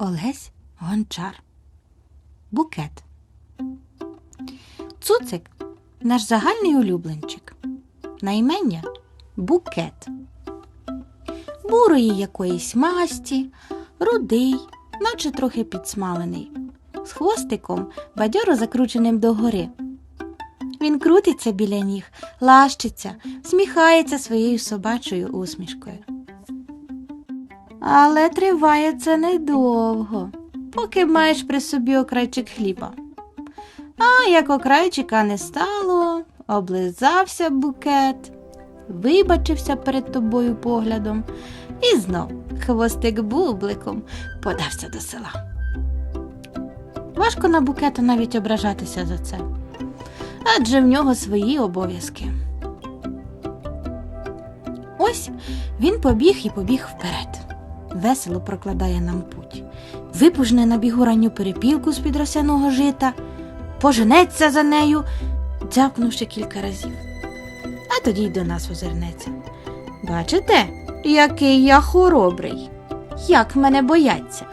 Олесь Гончар. Букет. Цуцик наш загальний улюбленчик. Наймення букет. Бурої якоїсь масті, рудий, наче трохи підсмалений, з хвостиком бадьоро закрученим догори. Він крутиться біля ніг, лащиться, сміхається своєю собачою усмішкою. Але триває це недовго, поки маєш при собі окрайчик хліба. А як окрайчика не стало, облизався букет, вибачився перед тобою поглядом і знов хвостик бубликом подався до села. Важко на букета навіть ображатися за це, адже в нього свої обов'язки. Ось він побіг і побіг вперед. Весело прокладає нам путь. Випужне на бігу ранню перепілку з-під росяного жита, поженеться за нею, дзявкнувши кілька разів. А тоді й до нас озирнеться. Бачите, який я хоробрий, як мене бояться.